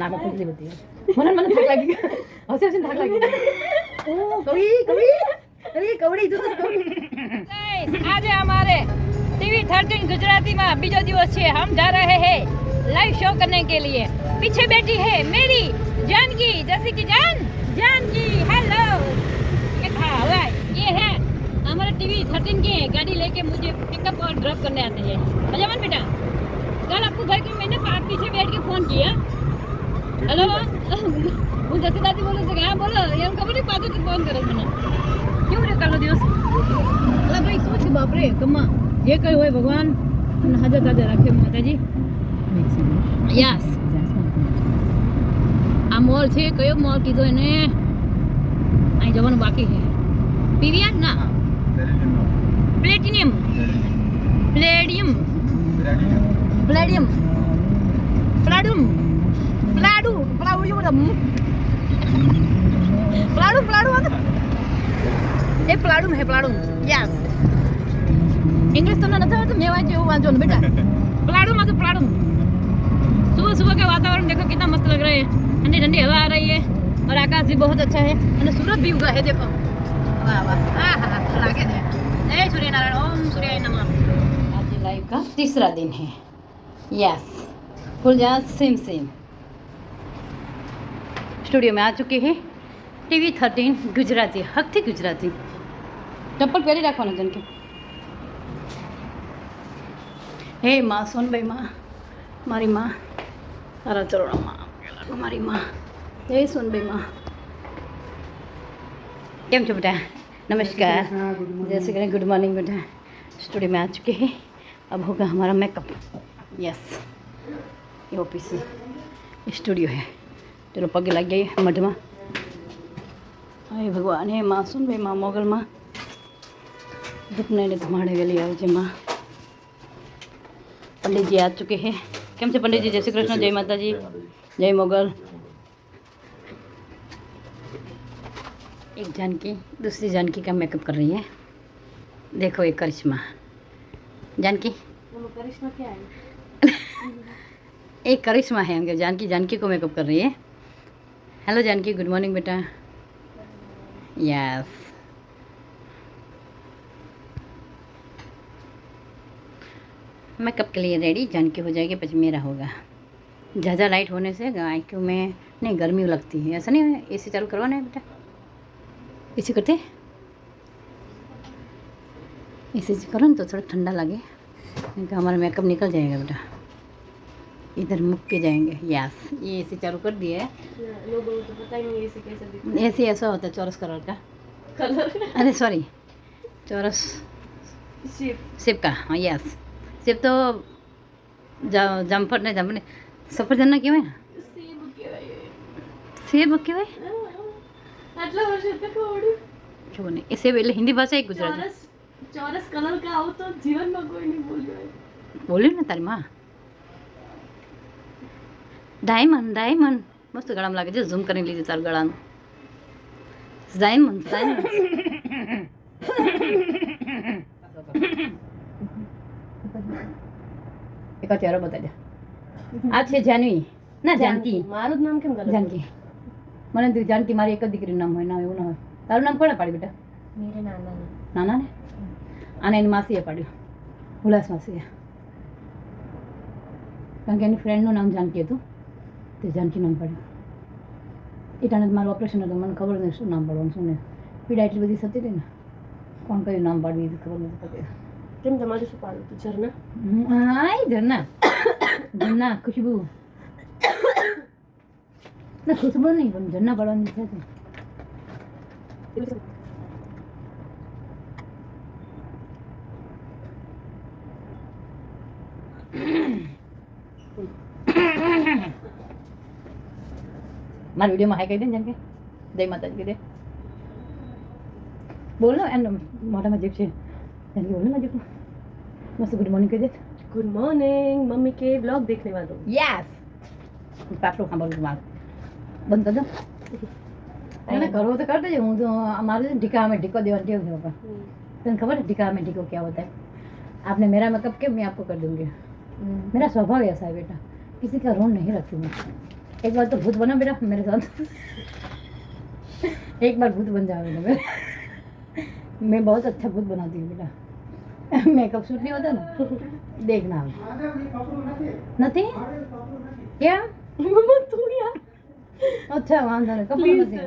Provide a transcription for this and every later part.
নাক খুলে দিব দিয়ে মনে মনে ঢাক লাগি হসে হসে ঢাক ओ कवड़ी कवड़ी अरे कवड़ी इधर गाइस आज हमारे टीवी 13 गुजराती में बीजो दिवस है हम जा रहे हैं लाइव शो करने के लिए पीछे बैठी है मेरी जानकी जैसे की जान जानकी हेलो ये है हमारे टीवी 13 के गाड़ी लेके मुझे पिकअप और ड्रॉप करने आते हैं मज़ा बेटा कल आपको એમ કે ફોન કરે મને. કેવું રે કાલો દિવસ? અલા ભાઈ શું છે બાપરે? કમા જે કઈ હોય ભગવાન હાજર તાજર રાખે માતાજી. યસ. આ મોલ છે કયો મોલ કીધો એને? અહીં જવાનું બાકી છે. પીવીઆર? ના. Platinum Palladium. પ્લેડિયમ. પ્લાડુમ પ્લાડુ પ્લાડુમ પ્લાડુ પ્લાડુ એ પ્લાડુમ હે પ્લાડુમ યસ इंग्लिश તમને નથી આવડતું મેં વાંચ્યું એવું વાંચો ને બેટા प्लाडू में तो प्लाडू सुबह सुबह का वातावरण देखो कितना मस्त लग रहा है ठंडी ठंडी हवा आ रही है और आकाश भी बहुत अच्छा है और सूरज भी उगा है देखो वाह वाह हाँ हाँ लागे थे जय सूर्य नारायण ओम सूर्याय नमः आज लाइव का तीसरा दिन है यस खुल जा सिम सिम स्टूडियो में आ चुके हैं ટીવી થર્ટીન ગુજરાતી હકથી ગુજરાતી ચપ્પલ પહેરી રાખવાનું જેમ કે હે માં સોનભાઈ માં મારી માં તારા ચરણોમાં લાગો મારી માં જય સોનભાઈ માં કેમ છો બેટા नमस्कार जैसे करें गुड मॉर्निंग बेटा स्टूडियो में आ चुके हैं अब होगा हमारा मेकअप यस ये ऑफिस स्टूडियो है चलो पगे लग गए मठमा अरे भगवान हे माँ सुन भाई माँ मोगल माँ दुखने तुम्हारे गली आओ जे माँ पंडित जी आ चुके हैं કેમ છે पंडित जी जय श्री कृष्ण जय माता जी जय मोगल एक जानकी दूसरी जानकी का मेकअप कर रही है देखो ये करिश्मा जानकी करिश्मा क्या है एक करिश्मा है उनके जानकी जानकी को मेकअप कर रही है हेलो जानकी गुड मॉर्निंग बेटा यस मेकअप के लिए रेडी जानकी हो जाएगी પછી मेरा होगा। ज़्यादा लाइट होने से आँखों में नहीं, गर्मी लगती है। ऐसा नहीं है? सी चालू करवाना है बेटा। एसी करते एसी करो ना तो थोड़ा ठंडा लगे। तो हमारा मेकअप निकल जाएगा बेटा। इधर मुक के जाएंगे यस ये एसी चालू कर दिया है लोगों को तो पता ही नहीं ऐसे कैसे दिखता एसी ऐसा होता है चौरस कलर का कलर अरे सॉरी चौरस शेप सेब का હા યસ સેબ તો જા- જામફળ ને જામફળ સફરજન ના કહેવાય ને સેબ કહેવાય સેબ કહેવાય આટલા વર્ષે તો ખવડ્યું ખબર નહીં એ સેબ એટલે હિન્દી ભાષા એક ગુજરાતી ચોરસ ચોરસ કલર का આવું તો જીવનમાં કોઈ નહીં બોલ્યું હોય બોલ્યું ને તારી માં ડાયમંડ ડાયમંડ મસ્ત ગળામાં લાગે છે ઝૂમ કરીને લીધું તાર ગળાનું ડાયમંડ ડાયમંડ એક ચહેરો બતાવજો આ છે જાનવી ના જાનકી મારું જ નામ કેમ ગલત જાનકી મને તું જાનકી મારી એક જ દીકરીનું નામ હોય ના એવું ના હોય તારું નામ કોણે પાડ્યું બેટા મેરે નાના નાના ને અને એની માસીએ પાડ્યું ઉલાસ માસીએ કારણ કે એની ફ્રેન્ડનું નામ જાનકી હતું તે જાનકી નામ પાડ્યું. એ ટાણે મારું ઓપરેશન હતું મને ખબર નહીં શું નામ પાડવાનું શું નહીં. પીડા એટલી બધી થતી હતી ને કોણ કયું નામ પાડવી એ ખબર નથી પડતી. કેમ તમારે શું પાડવું હતું ઝરના હાય ઝરના ઝરના ખુશબુ. ના ખુશબુ નહીં પણ ઝરના પાડવાની છે? તે. મારા વિડીયોમાં હાઈ કહી દે ને જેમ કે જય માતાજી કહી દે બોલ ને એમ મોઢામાં જીપ છે જેમ કે બોલ ને માજી મસ્ત ગુડ મોર્નિંગ કહી દે गुड मॉर्निंग मम्मी के ब्लॉग देखने वालों યસ પાટલું સાંભળવું મારું બંધ કરી દો એને કરવો તો કરી દેજો હું તો મારે ઢીકા में ढीको देवन टेव है पापा तने खबर है ढीका में ढीको क्या होता है आपने मेरा मेकअप किया मैं आपको कर दूंगी मेरा स्वभाव ऐसा है बेटा किसी का रोन नहीं रखती मैं एक बार तो भूत बना बेटा मेरे साथ एक बार भूत बन जाओ बेटा मेरा मैं बहुत अच्छा भूत बनाती हूँ बेटा मेकअप सूट नहीं होता ना देखना आप नहीं क्या तू यार अच्छा वांधा नहीं कपड़े नहीं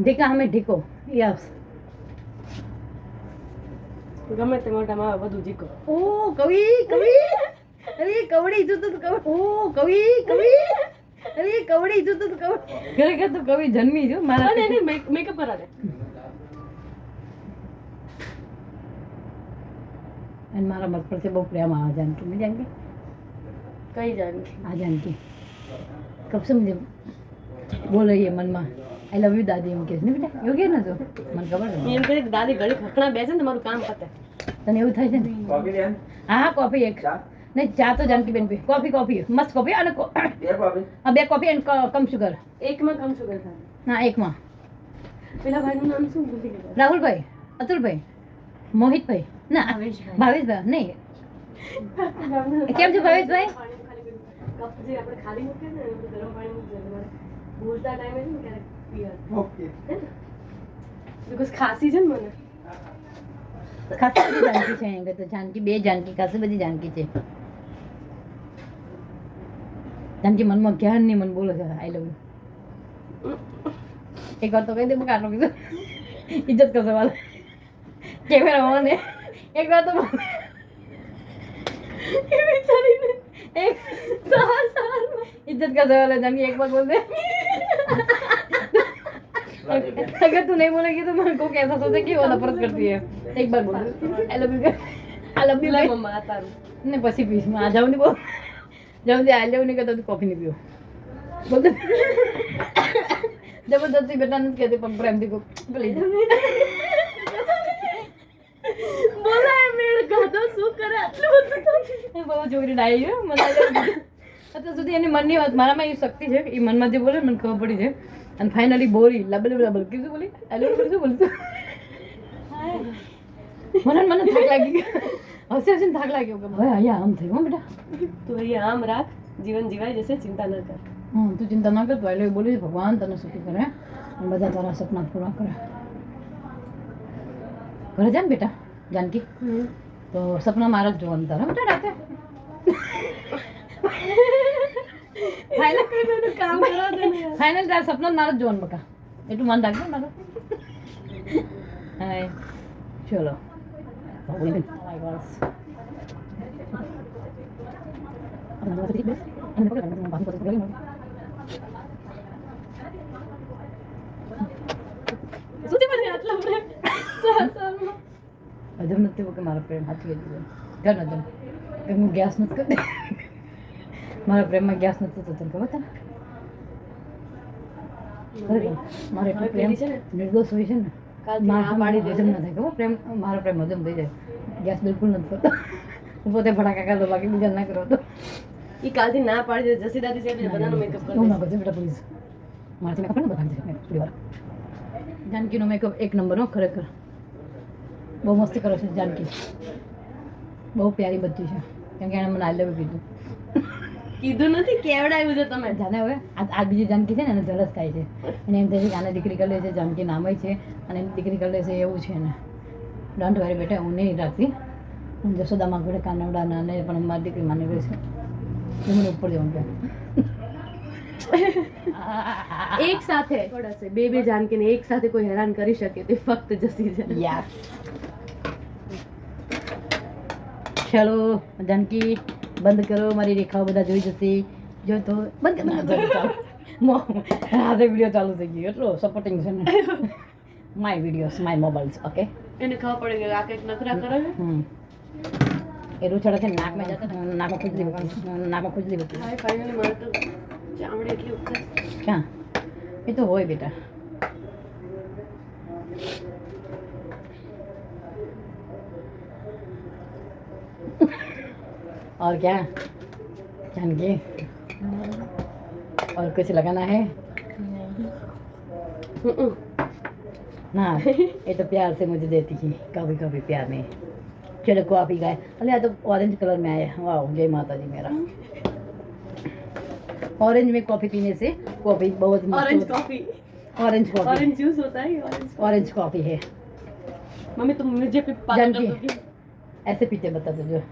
ढीका हमें ढीको यस ગમે તે મોઢામાં આવે બધું જીકો ઓ કવિ કવિ. અરે કવડી જોતો તો કવિ ઓ કવિ કવિ. અરે કવડી જોતો તો કવિ ખરેખર તો કવિ જન્મી જો મારા અને એને મેકઅપ કરા દે અને મારા મત પર છે બહુ પ્રેમ આવે જાનકી મેં જાનકી કઈ જાનકી? આ જાનકી. કબ સમજે બોલો મનમાં. આઈ લવ યુ દાદી એમ કે છે. ને બેટા એવું કે ને તો? મને ખબર છે. એમ કહે દાદી ઘડી ખકણા બેસે ને તમારું કામ પતે. તને એવું થાય છે ને? હા કોફી એક. નહીં ચા તો જાનકી બેન પી. કોફી કોફી મસ્ત કોફી અને બે કોફી બે કોફી એન્ડ કમ સુગર એકમાં કમ સુગર હા એકમાં. પેલા ભાઈનું નામ શું ભૂલી ગયું? રાહુલભાઈ અતુલભાઈ મોહિતભાઈ. ના ભાવેશભાઈ. નહીં. કેમ છો ભાવેશભાઈ? આપણે ખાલી મૂકીએ ને ગરમ પાણી મૂકીએ ભૂજતા ટાઈમે છે ને ક્યારેક? ઓકે ખાંસી છે ને મને? ખાસી બધી જાનકી છે અહીંયા તો. જાનકી બે જાનકી ખાસી બધી જાનકી છે. જાનકી મનમાં જ્ઞાન નહીં મને બોલો છે આઈ લવ યુ એક વાર તો કહી દે બકા આટલું કીધું. ઇજ્જત કરશે વાલ કેમેરા મને એક વાર તો બિચારીને એક સવાર સવારમાં ઇજ્જત કરશે વાલે જાનકી એક વાર બોલ દે. अगर तू नहीं बोलेगी तो मेरे को कैसा सोचे कि वो नफरत करती है एक बार बोल I love you I love લે यू મમ્મા આ તારું ને પછી પીશ માં આ જાઉં નહીં બોલ જાઉં દે આઈ લવ નહીં કરતો કોફી નહીં પીવો બોલ દે જબરદસ્તી બેટા નથી કહેતી પણ પ્રેમથી કો પ્લીઝ બોલાય મેળ ગાધો શું કરે આટલું બધું બહુ છોકરી ડાઈ છે મને અત્યાર સુધી એની મનની વાત મારામાં એ શક્તિ છે એ મનમાં જે બોલે ને મને ખબર પડી છે અને ફાઇનલી બોરી લબલ લબલ કીધું બોલી લવ શું બોલતું મને મને થાક લાગી ગયો હસી હસીને થાક લાગ્યો કે ભાઈ અહીંયા આમ થયું હો બેટા તું અહીંયા આમ રાખ જીવન જીવાય જશે ચિંતા ન કર હમ તું ચિંતા ના કર તું એટલે બોલી ભગવાન તને સુખી કરે અને બધા તારા સપના પૂરા કરે ઘરે જા ને બેટા જાનકી તો સપના મારા જ જોવાનું તારા બેટા રાતે ફાઇનલ કામ કરવા દે ને યાર. ફાઇનલ તારા સપના મારા જ જોવાનું બકા એટલું મન રાખજો મારું હાય ચલો Oh my gosh. શું છે મને આટલા પ્રેમ સાત સાલમાં હજમ નથી કે મારા પ્રેમમાં ગેસ નથી થતો તને ખબર તને? મારો એટલો પ્રેમ પેલી છે ને, નિર્દોષ હોય છે ને મારા પાડી હજમ ના થાય ખબર? પ્રેમ મારો પ્રેમ હજમ થઈ જાય. ગેસ બિલકુલ નથી થતો. હું પોતે ફટાકા કરતો બાકી બીજા ના કરો તો ઈ કાલથી ના પાડી દે જસી દાદી એટલે બધાનો મેકઅપ કરી એવું ના દેશે. બેટા પ્લીઝ મારાથી મેકઅપ ને બતાવી દે? થોડી વાર જાનકીનો મેકઅપ એક નંબર હો ખરેખર. બહુ મસ્ત કરો છે જાનકી. બહુ પ્યારી બધી છે. કેમ કે એણે મને આઈ લવ કીધું. કીધું નથી કેવડાવ્યું છે તમે? જાને હવે આ બીજી જાનકી છે ને એને જલસ થાય છે. અને એમ થાય છે આને દીકરી કરી છે જાનકી નામ છે અને એની દીકરી કરી છે એવું છે ને દંડ વારી બેટા હું નહીં રાખતી. હું જશોદામાં ઘડે કાનવડા નાને પણ મારી દીકરી માની ગઈ છે. મને ઉપર જવાનું છે એક સાથે. હશે બે બે જાનકીને એક સાથે કોઈ હેરાન કરી શકે તે ફક્ત જસી છે. યસ ચલો જાનકી. બંધ કરો મારી રેખાઓ બધા જોઈ જશે. જો તો બંધ કરો હાથે વીડિયો ચાલુ. થઈ ગયો. એટલો સપોર્ટિંગ છે ને. My videos my mobiles okay એને ખબર પડે કે આ કંઈક નખરા કરે છે? એ રૂછડા છે નાકમાં જતા નાકમાં ખુજલી નાકમાં ખુજલી હોતી હાય ફાઇનલી મારે તો ચામડી એટલી ઉખડે ક્યાં? એ તો હોય બેટા. और क्या? जानकी? और कुछ लगाना है? ना ये तो प्यार से मुझे देती थी। कभी कभी प्यार में। चलो कॉफ़ी का है अरे तो ऑरेंज कलर में आया। वाह जय माता जी मेरा। ऑरेंज में कॉफ़ी पीने से कॉफ़ी बहुत orange coffee orange coffee orange juice होता है ऑरेंज ऑरेंज कॉफ़ी है। मम्मी तुम मुझे ऐसे पीते हैं, बता तुझे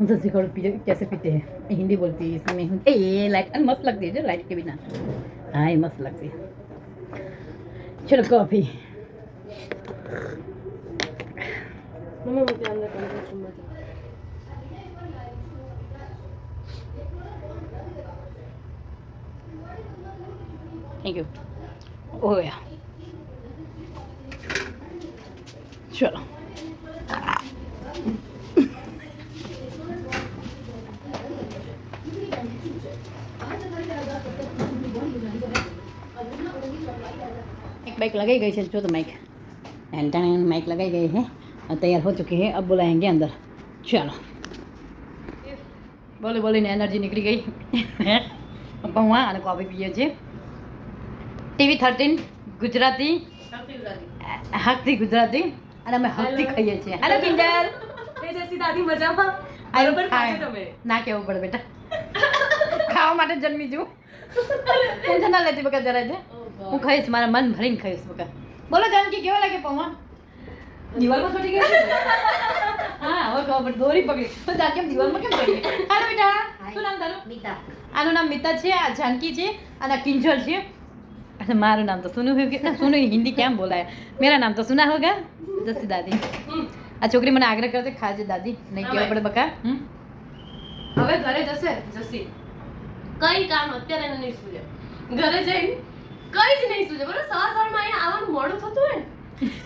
तो सिखो पीते कैसे पीते हैं हिंदी बोलती है इसमें ए ये लाइट अरे मस्त लगती है जो लाइट के बिना हाँ ये मस्त लगती है चलो कॉफी मम्मी मुझे अंदर कंट्रोल रूम में जाओ थैंक यू हो गया चलो एक बाइक लगाई गई है जो तो माइक एंटन माइक लगाई गई है। और तैयार हो चुकी है अब बुलाएंगे अंदर। બોલી બોલીને એનર્જી નીકળી ગઈ પૌવા અને કોફી પીએ છીએ ટીવી થર્ટીન ગુજરાતી હકથી ગુજરાતી અને અમે હકથી ખાઈએ છીએ હેલો પિંડર દાદી મજામાં બરોબર તમે ના કેવું પડે બેટા ખાવા માટે જન્મી છું ટેન્શન ના લેતી વખત જરાય છે હું ખાઈશ મારા મન ભરીને ખાઈશ મકા બોલો જાનકી કેવા લાગે પૌવા દિવાલમાં છોડી ગઈ હા હવે ખબર પડે દોરી પકડી. તો તા કેમ દિવાલમાં કેમ પડી હાલો બેટા. શું નામ તારું? મિતા. આનું નામ મિતા છે આ જાનકી છે અને કિંજલ છે. અને મારું નામ તો સુનુ કે સુનુ હિન્દી કેમ બોલાય? મેરા નામ તો સુના હોગા? જસી દાદી. આ છોકરી મને આગ્રહ કરતી ખાજે દાદી. નહીં કહેવા પડે બકા. હવે ઘરે જશે જસી. કઈ કામ? અત્યારે નહીં સુલે. ઘરે જઈને કઈ જ નહીં સૂજે. બરોબર સવાર સવારમાં અહીંયા આવવાનું મોડું થતું હોય ને?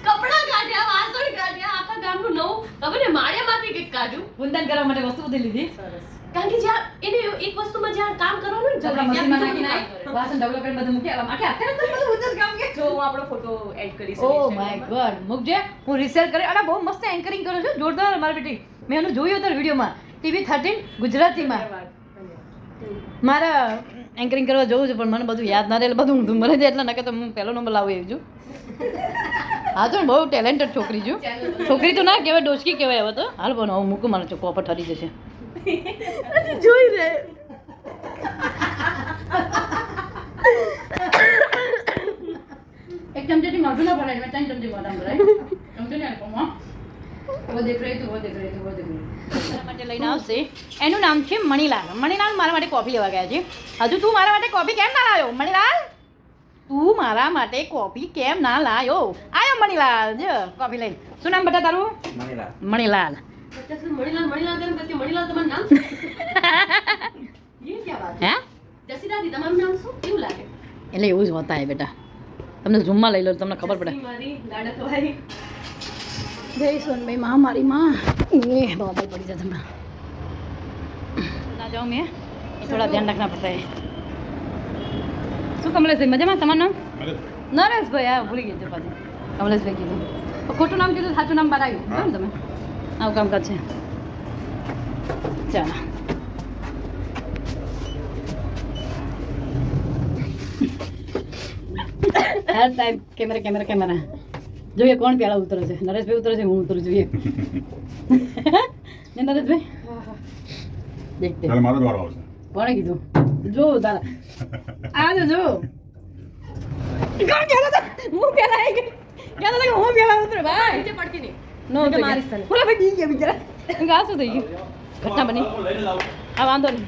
કપડાં કાઢ્યા વાસણ કાઢ્યા આખા ગામનું નવું. ખબર ને માળિયામાંથી કંઈક કાઢ્યું. ગુંદન કરવા માટે વસ્તુ બધી લીધી. કારણ કે જ્યાં એને એક વસ્તુમાં જ્યાં કામ કરવાનું ને જગ્યા મશીનમાં નાખી વાસણ ડબલ કરીને બધું મૂકી આવા. આખે હાથે તો બધું બધું કામ કે. જો હું આપણો ફોટો એડ કરીશ ઓ માય ગોડ. મુકજે હું રિસર્ચ કરી અને બહુ મસ્ત એન્કરિંગ કરું છું. જોરદાર મારી બેટી મેં એનું જોયું હતું વિડીયોમાં ટીવી થર્ટીન ગુજરાતીમાં. મારા એન્કરિંગ કરવા જવું છે પણ મને બધું યાદ ના રહે એટલે બધું ઊંધું મળે છે એટલે નકર તો હું પહેલો નંબર લાવું એવું છું. હા તો બહુ ટેલેન્ટેડ છોકરી છું. છોકરી તો ના કહેવાય ડોસકી કહેવાય હવે તો. હાલ પણ હું મૂકું મારો ચોખ્ખો પર ઠરી જશે. જોઈ રે. એક ચમચેથી મોઢું ના ભરાય મેં ત્રણ ચમચી મોઢા ભરાય. ચમચી ને આપો દેખ રહી તું દેખ રહી તું દેખ રહી લઈને આવશે. એનું નામ છે મણીલાલ. મણીલાલ મારા માટે કોફી લેવા ગયા છે. હજુ તું મારા માટે કોફી કેમ ના લાવ્યો મણીલાલ? તું મારા માટે કોફી કેમ ના લાવ્યો આયો મણીલાલ જ કોફી લઈને. શું નામ બેટા તારું? મણીલાલ. મણીલાલ. હે? શું? લાગે? એટલે એવું જ હોતા બેટા. તમને ઝૂમમાં લઈ લો તમને ખબર પડે. જય સોનભાઈ મા મારી એ બાબા પડી જાય તમને. જાઉં મેં. એ થોડા ધ્યાન રાખના પડતા શું કમલેશભાઈ મજામાં તમારું નામ? નરેશભાઈ હા ભૂલી છે પાછી. કમલેશભાઈ કીધું. તો ખોટું નામ કીધું સાચું નામ બહાર આવ્યું. બરાબર તમે? આવું કામ કરશે ચાલો. સાહેબ ટાઈમ કેમેરા કેમેરા કેમેરા. જોઈએ કોણ પેલા ઉતરે છે. નરેશભાઈ ઉતરે છે હું ઉતરું જોઈએ. ને નરેશભાઈ? દેખતે. ચાલો મારો વારો આવશે. કોણે કીધું? જો તારા. આ જો જો. કોણ કહેતો હતો? હું પેલા આવી ગઈ. કહેતો હતો કે હું પેલા ઉતરે ભાઈ. નીચે પડતી નહીં. નો મારીશ ગયા. તને. ઓલા ભાઈ ગયા બિચારા. આ શું થઈ ગયું? ઘટના બની. હા વાંધો નહીં.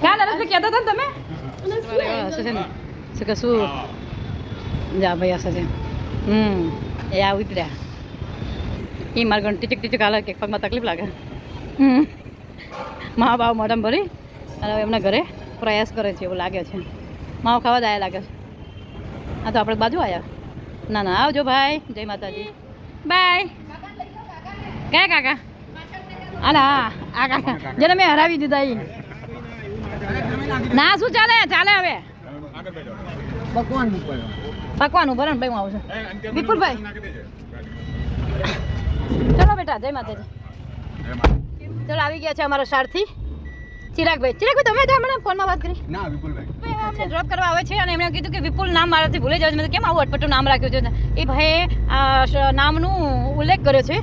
ક્યાં નરેશભાઈ કહેતા હતા ને તમે? શું બરાબર, હશે છે ને. શું કે શું? જા ભાઈ હશે છે. હમ એ આ ઉતર્યા. એ મારા ઘણ ટીચક ટીચક હાલે કે પગમાં તકલીફ લાગે. હમ. મા બાપ મોઢામાં ભરી અને હવે એમના ઘરે પ્રયાસ કરે છે એવું લાગે છે. માવો ખાવા જ આવ્યા લાગે છે. આ તો આપણે બાજુ આવ્યા ના ના આવજો ભાઈ. જય માતાજી. બાય. કયા કાકા? અલા આ કાકા. જેને મેં હરાવી દીધા એ ના શું ચાલે? ચાલે હવે. પકવાનું ભરણ ભાઈ હું આવશે વિપુલભાઈ. ચલો બેટા જય માતાજી. ચલો આવી ગયા છે અમારો સારથી. ચિરાગભાઈ ચિરાગભાઈ તમે જ હમણાં ફોનમાં વાત કરી. ના વિપુલભાઈ. અમને ડ્રોપ કરવા આવે છે અને એમણે કીધું કે વિપુલ નામ મારાથી ભૂલે જાવ મેં કેમ આવું અટપટું નામ રાખ્યું છે? એ ભાઈએ આ નામનું ઉલ્લેખ કર્યો છે.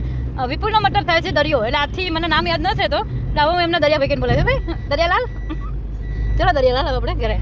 વિપુલનો મતલબ થાય છે દરિયો. એટલે આથી મને નામ યાદ નથી તો એટલે હવે હું એમને દરિયા ભાઈ બોલે છે ભાઈ દરિયાલાલ? ચલો દરિયાલાલ આપણે ઘરે.